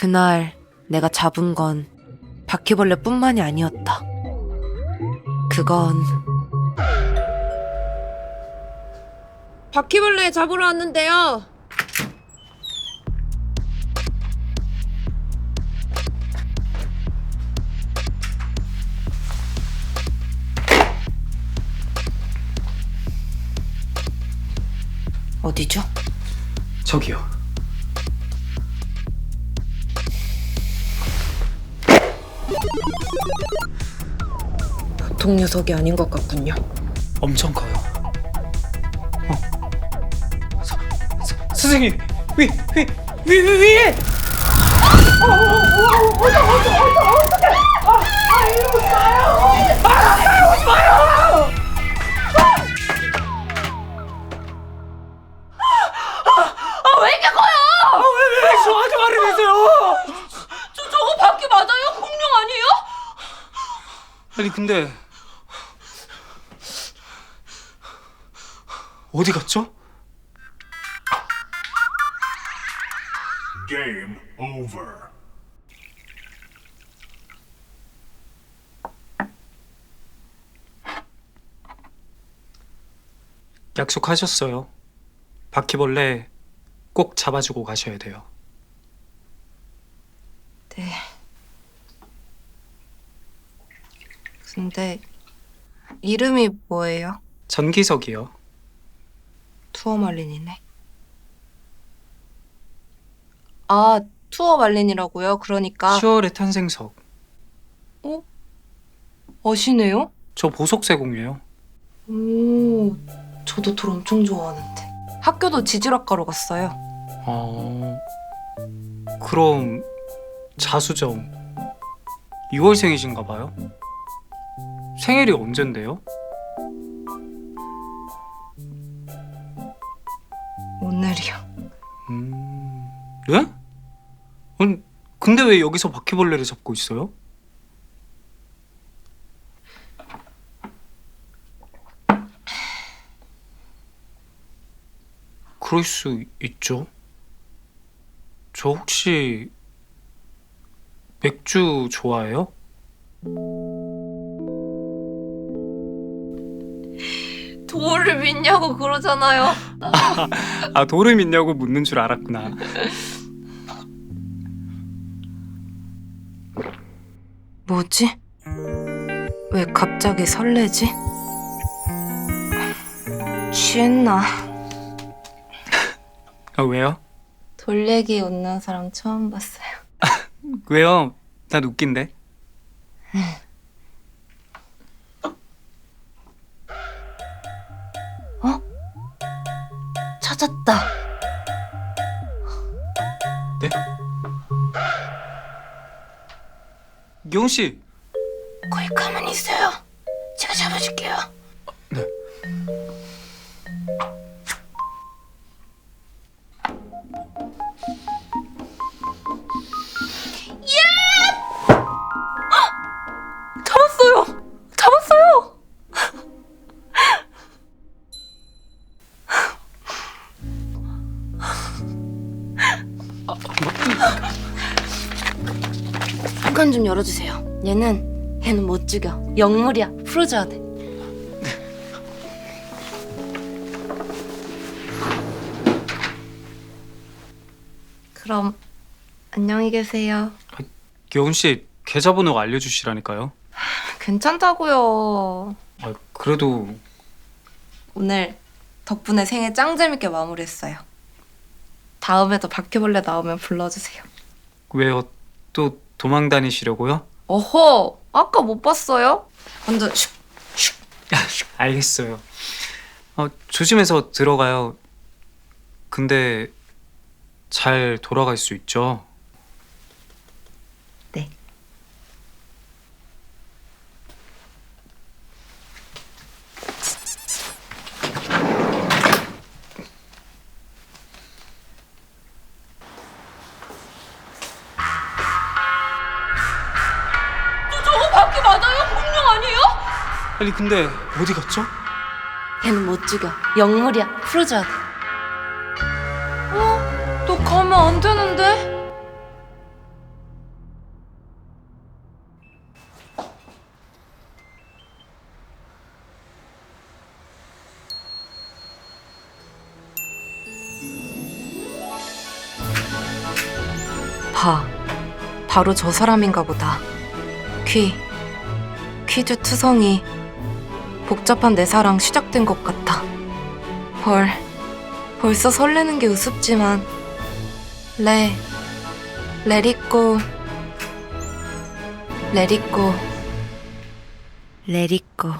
그날 내가 잡은 건 바퀴벌레뿐만이 아니었다. 그건 바퀴벌레 잡으러 왔는데요. 어디죠? 저기요. 보통 녀석이 아닌 것 같군요. 엄청 커요. 어. 서, 서, 선생님, 위, 위, 위, 위, 위에! 근데. 어디 갔죠? Game over. 약속하셨어요. 바퀴벌레 꼭 잡아주고 가셔야 돼요. 네. 근데 이름이 뭐예요? 전기석이요. 투어 말린이네. 아, 투어 말린이라고요? 그러니까 10월의 탄생석. 어시네요? 저 보석세공이에요. 오, 저도 돌 엄청 좋아하는데. 학교도 지질학 과로 갔어요. 어. 그럼 자수정 6월생이신가 봐요? 생일이 언젠데요? 오늘이요. 음. 예? 아니, 근데 왜 여기서 바퀴벌레를 잡고 있어요? 그럴 수 있죠. 저 혹시 맥주 좋아해요? 돌을 믿냐고 그러잖아요. 아 돌을 믿냐고 묻는 줄 알았구나. 뭐지? 왜 갑자기 설레지? 취했나? 아 왜요? 돌 얘기 웃는 사람 처음 봤어요. 왜요? 난 웃긴데. 찾았다. 네? 기훈 씨. 거기 가만히 있어요. 제가 잡아줄게요. 네. 잠깐 좀 열어주세요. 얘는 얘는 못 죽여. 영물이야. 풀어줘야 돼. 그럼 안녕히 계세요. 기훈 씨 계좌번호 알려주시라니까요. 괜찮다고요. 아, 그래도 오늘 덕분에 생일 짱 재밌게 마무리했어요. 다음에도 바퀴벌레 나오면 불러주세요. 왜요? 또 도망 다니시려고요? 어허, 아까 못 봤어요? 완전 슉. 알겠어요. 어, 조심해서 들어가요. 근데 잘 돌아갈 수 있죠? 여기 맞아요? 공룡 아니에요? 아니 근데 어디 갔죠? 걔는 못 죽여. 영물이야. 풀어줘야 돼. 어? 너 가면 안 되는데? 봐. 바로 저 사람인가 보다. 귀 퀴즈 투성이. 복잡한 내 사랑 시작된 것 같아. 헐. 벌써 설레는 게 우습지만. 레. 레리꼬. 레리꼬. 레리꼬.